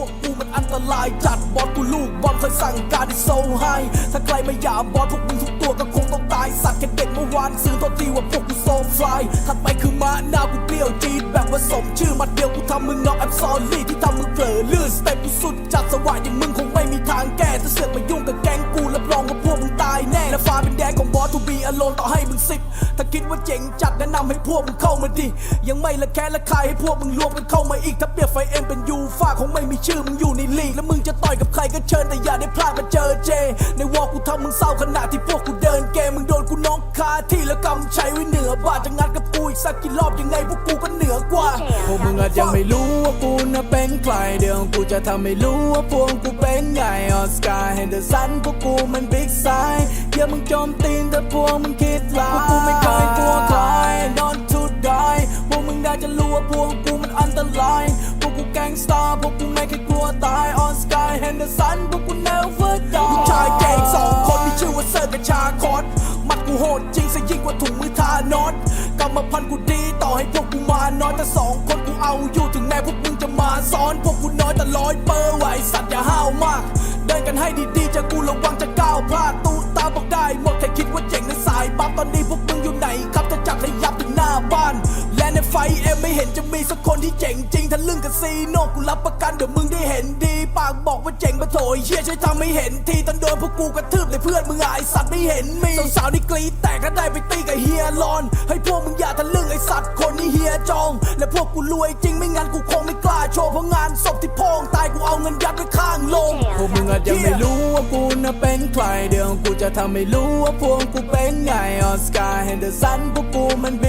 วกกูมันอันตรายจัดบอสกูลูกบอลเคยสั่งการที่โซไฮถ้าใครไม่อยากบอสพวกมึงทุกตัวก็คงต้องตายสัตว์แค่เด็กเมื่อวานซื้อตัวทีว่าพวกกูโซฟลายถัดไปคือมาหน้ากูเปรี้ยวจี๊ดแบบผสมชื่อมาดเดียวกูทำมึงน็อกแอมซอลลี่ที่ทำมึงเผลอลื่นสเต็ปกูสุดจัดสว่างอย่างมึง อโลนต่อให้มึงสิบถ้าคิดว่าเจ๋งจัดแนะนำให้พวกมึงเข้ามาดิ ยังไม่ละแค่ละคายให้พวกมึงรวมกันเข้ามาอีก ถ้าเปรียบไฟเอ็มเป็นยูฟ่าคงไม่มีชื่อมึงอยู่ในลีก แล้วมึงจะต่อยกับใครก็เชิญแต่อย่าได้พลาดมาเจอเจ ในวอลกูทำมึงเศร้าขนาดที่พวกกูเดินเกมมึงโดนกูน็อกคาที่แล้วกำใช้ไว้เหนือบาดจะงัดกับกูอีกสักกี่รอบยังไงพวกกูก็เหนือกว่า พวกมึงอาจยังไม่รู้ว่ากูน่ะเป็นใครเดี๋ยวกูจะทำให้รู้ว่าพวกกูเป็นไงออสการ์เฮนเดอร์สันพวกกูมันบิ๊กไซส์ เดี๋ยวมึงโจมตีนแต่พวกมึงคิดลายพวกกูไม่เคยกลัวใคร not to die พวกมึงได้จะรู้ว่าพวกกูมันอันตราย พวกกูแก๊งสตาร์พวกกูไม่เคยกลัวตายออสการ์เฮนเดอร์สันพวกกู never die ผู้ชายเก่งสองคนมีชื่อว่าเซิร์ฟกับชาคอสมัดกูโหดจริงซะยิ่งกว่าถุงมือทานอตกรรมพันธุ์กูดีต่อให้พวกกูมาน้อยแต่สองคนกูเอาอยู่ถึงแม้พวกมึงจะมาซ้อนพวกกูน้อยแต่ร้อยเปอร์ไหวสัตว์อย่าห้าวมาก เดินกันให้ดีๆจะกูระวังจะก้าวพลาดตูต บัฟตอนนี้พวกมึงอยู่ไหนครับจะจัดให้ยับถึงหน้าบ้าน และในไฟเอ็มไม่เห็นจะมีสักคนที่เจ๋งจริงทะลึ่งกับซีโนกูรับประกันเดี๋ยวมึงได้เห็นดี ปากบอกว่าเจ๋งปะโถยเชี่ยใช้ทำให้เห็นทีตอนโดนพวกกูกระทืบเลยเพื่อนมึงอะไอสัตว์ไม่เห็นมีสาวๆนี่กรีดแต่ก็ได้ไปตีกับเฮียรอน ให้พวกมึงอย่าทะลึ่งไอสัตว์คนนี้เฮียจอง และพวกกูรวยจริงไม่งั้นกูคงไม่กล้าโชว์เพราะงานศพที่พ่องตายกูเอาเงินยัดไว้ข้างลง วกมึงอาจจะไม่รู้ว่ากูน่ะเป็นใคร เดี๋ยวกูจะทำให้รู้ว่าพวกกูเป็นไงออสการ์เฮนเดอร์สันพวกกูมันเ